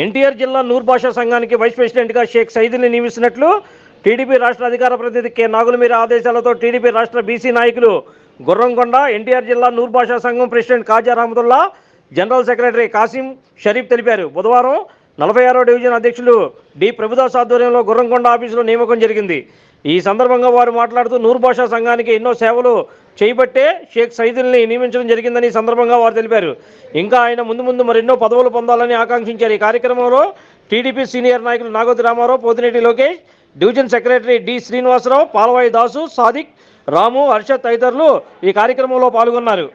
ఎన్టీఆర్ జిల్లా నూర్ భాషా సంఘానికి వైస్ ప్రెసిడెంట్గా షేక్ సైదుని నియమిస్తున్నట్లు టీడీపీ రాష్ట్ర అధికార ప్రతినిధి కె. నాగులమీర ఆదేశాలతో టీడీపీ రాష్ట్ర బీసీ నాయకులు గుర్రంకొండ ఎన్టీఆర్ జిల్లా నూర్ భాషా సంఘం president Khaja Rahamatulla general secretary Kasim Sharif తెలిపారు. బుధవారం నలభై ఆరో డివిజన్ అధ్యక్షులు డి. ప్రభుదాస్ ఆధ్వర్యంలో గుర్రంకొండ ఆఫీసులో నియామకం జరిగింది. ఈ సందర్భంగా వారు మాట్లాడుతూ నూర్ భాషా సంఘానికి ఎన్నో సేవలు చేయబట్టే షేక్ సైదుల్ని నియమించడం జరిగిందని ఈ సందర్భంగా వారు తెలిపారు. ఇంకా ఆయన ముందు ముందు మరెన్నో పదవులు పొందాలని ఆకాంక్షించారు. ఈ కార్యక్రమంలో టీడీపీ సీనియర్ నాయకులు Nagothi Ramarao Pothineti Lokesh division secretary D Srinivasarao Palavai Dasu Sadiq Ramu Harshat తదితరులు ఈ కార్యక్రమంలో పాల్గొన్నారు.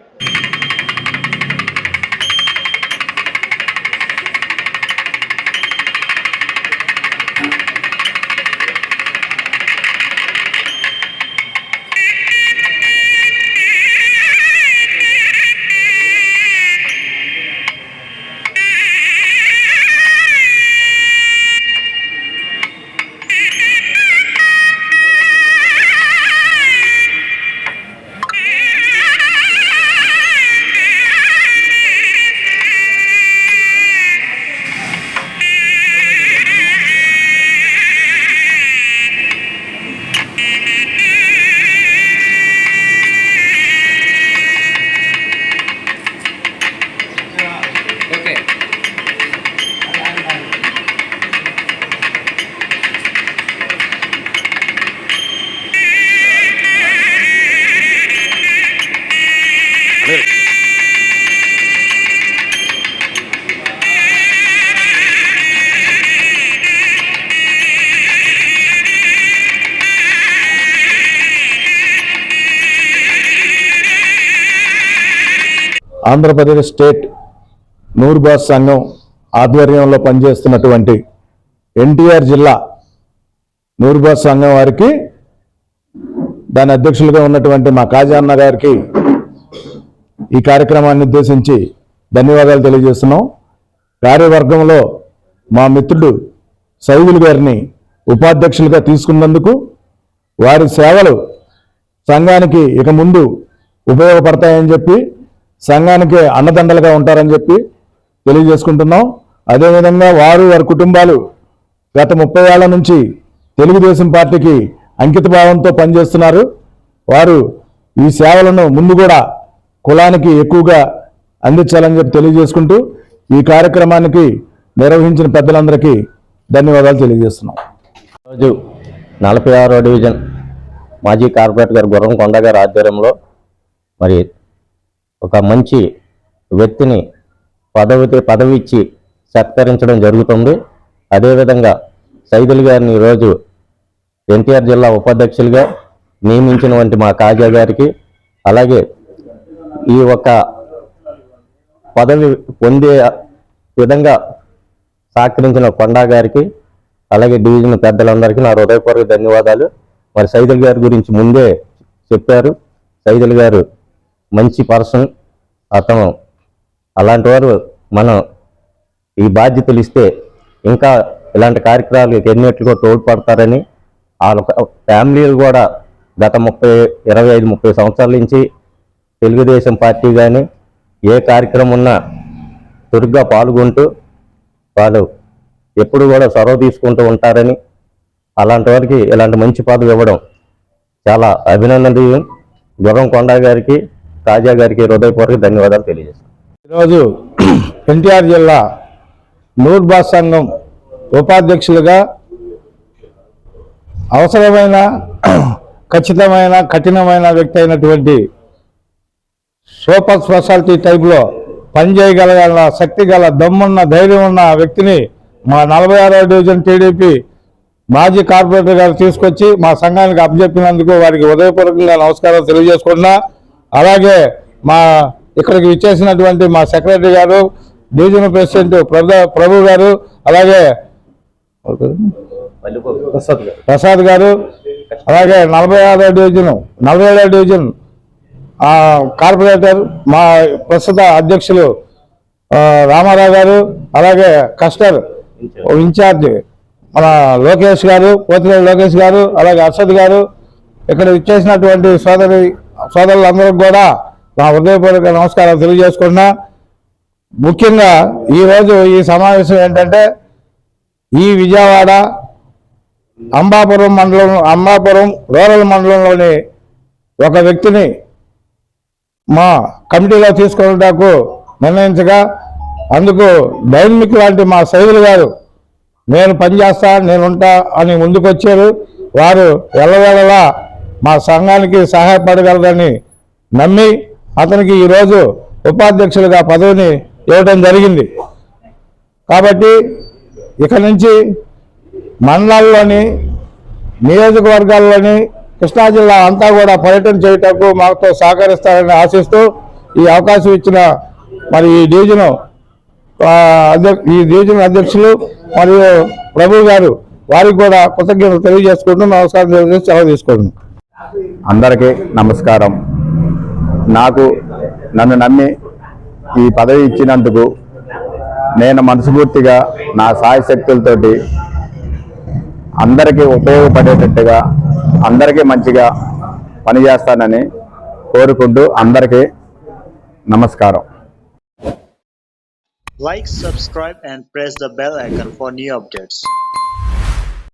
ఆంధ్రప్రదేశ్ స్టేట్ నూర్బాస్ సంఘం ఆధ్వర్యంలో పనిచేస్తున్నటువంటి ఎన్టీఆర్ జిల్లా నూర్బాస్ సంఘం వారికి దాని అధ్యక్షులుగా ఉన్నటువంటి మా కాజాన్న గారికి ఈ కార్యక్రమాన్ని ఉద్దేశించి ధన్యవాదాలు తెలియజేస్తున్నాం. కార్యవర్గంలో మా మిత్రుడు సైదులు గారిని ఉపాధ్యక్షులుగా తీసుకున్నందుకు వారి సేవలు సంఘానికి ఇక ముందు ఉపయోగపడతాయని చెప్పి సంఘానికి అన్నదండలుగా ఉంటారని చెప్పి తెలియజేసుకుంటున్నాం. అదేవిధంగా వారు వారి కుటుంబాలు గత ముప్పై ఏళ్ళ నుంచి తెలుగుదేశం పార్టీకి అంకిత భావంతో పనిచేస్తున్నారు. వారు ఈ సేవలను ముందు కూడా కులానికి ఎక్కువగా అందించాలని చెప్పి తెలియజేసుకుంటూ ఈ కార్యక్రమానికి నిర్వహించిన పెద్దలందరికీ ధన్యవాదాలు తెలియజేస్తున్నాం. రోజు నలభై ఆరో డివిజన్ మాజీ కార్పొరేటర్ గారు గుర్రం కొండ గారి ఆధ్వర్యంలో మరి ఒక మంచి వ్యక్తిని పదవితే పదవి ఇచ్చి సత్కరించడం జరుగుతుంది. అదేవిధంగా సైదుల్ గారిని ఈరోజు ఎన్టీఆర్ జిల్లా ఉపాధ్యక్షులుగా నియమించినటువంటి మా కాజా గారికి అలాగే ఈ ఒక పదవి పొందే విధంగా సహకరించిన కొండా గారికి అలాగే డివిజన్ పెద్దలందరికీ నా హృదయపూర్వక ధన్యవాదాలు. మరి సైదుల్ గారి గురించి ముందే చెప్పారు. సైదుల్ గారు మంచి పర్సన్ అతను. అలాంటి వారు మనం ఈ బాధ్యతలు ఇస్తే ఇంకా ఇలాంటి కార్యక్రమాలు ఎన్నిటికో తోడ్పడతారని వాళ్ళ ఫ్యామిలీలు కూడా గత ముప్పై ఇరవై ఐదు ముప్పై సంవత్సరాల నుంచి తెలుగుదేశం పార్టీ కానీ ఏ కార్యక్రమం ఉన్నా చురుగ్గా పాల్గొంటూ వాళ్ళు ఎప్పుడు కూడా చొరవ తీసుకుంటూ ఉంటారని అలాంటి వారికి ఇలాంటి మంచి పదవి ఇవ్వడం చాలా అభినందనీయం. గుర్రం కొండ గారికి తాజా గారికి హృదయపూర్వక ధన్యవాదాలు తెలియజేస్తాను ఈరోజు ఎన్టీఆర్ జిల్లా నూర్బా సంఘం ఉపాధ్యక్షులుగా అవసరమైన ఖచ్చితమైన కఠినమైన వ్యక్తి అయినటువంటి సూపర్ స్పెషాలిటీ టైప్లో పనిచేయగలగల శక్తి గల దమ్మున్న ధైర్యం ఉన్న వ్యక్తిని మా నలభై ఆరో డివిజన్ టీడీపీ మాజీ కార్పొరేటర్ గారు తీసుకొచ్చి మా సంఘానికి అప్పచెప్పినందుకు వారికి హృదయపూర్వకంగా నమస్కారం తెలియజేసుకున్నా అలాగే మా ఇక్కడికి ఇచ్చేసినటువంటి మా సెక్రటరీ గారు డివిజన్ ప్రెసిడెంట్ ప్రభు ప్రభు గారు అలాగే ప్రసాద్ గారు. అలాగే నలభై ఆరో డివిజన్ నలభై ఏడో డివిజన్ కార్పొరేటర్ మా ప్రస్తుత అధ్యక్షులు రామారావు గారు అలాగే కస్టర్ ఇన్ఛార్జ్ మన లోకేష్ గారు పోతిరెడ్డి లోకేష్ గారు అలాగే అర్షద్ గారు ఇక్కడ ఇచ్చేసినటువంటి సోదరి సోదరులందరికి కూడా నా హృదయపూర్వక నమస్కారాలు తెలియజేసుకున్నా ముఖ్యంగా ఈరోజు ఈ సమావేశం ఏంటంటే ఈ విజయవాడ అంబాపురం మండలం అంబాపురం రూరల్ మండలంలోని ఒక వ్యక్తిని మా కమిటీలో తీసుకున్నటకు నిర్ణయించగా అందుకు డైనమిక్ లాంటి మా సైదులు గారు నేను పనిచేస్తా నేనుంటా అని ముందుకొచ్చారు. వారు ఎల్లవేళలా మా సంఘానికి సహాయపడగలరని నమ్మి అతనికి ఈరోజు ఉపాధ్యక్షులుగా పదవిని ఇవ్వడం జరిగింది. కాబట్టి ఇక నుంచి మండలాల్లోని నియోజకవర్గాల్లోని కృష్ణా జిల్లా అంతా కూడా పర్యటన చేయటకు మాతో సహకరిస్తారని ఆశిస్తూ ఈ అవకాశం ఇచ్చిన మరి ఈ డివిజన్ అధ్య- ఈ డివిజన్ అధ్యక్షులు మరియు ప్రభు గారు వారికి కూడా కృతజ్ఞతలు తెలియజేసుకుంటూ నమస్కారం తెలియజేసి సెలవు తీసుకుంటున్నాను అందరికీ నమస్కారం. నాకు నన్ను నమ్మి ఈ పదవి ఇచ్చినందుకు నేను మనస్ఫూర్తిగా నా సాయశక్తులతోటి అందరికీ ఉపయోగపడేటట్టుగా అందరికీ మంచిగా పనిచేస్తానని కోరుకుంటూ అందరికీ నమస్కారం. Like subscribe and press the bell icon for new updates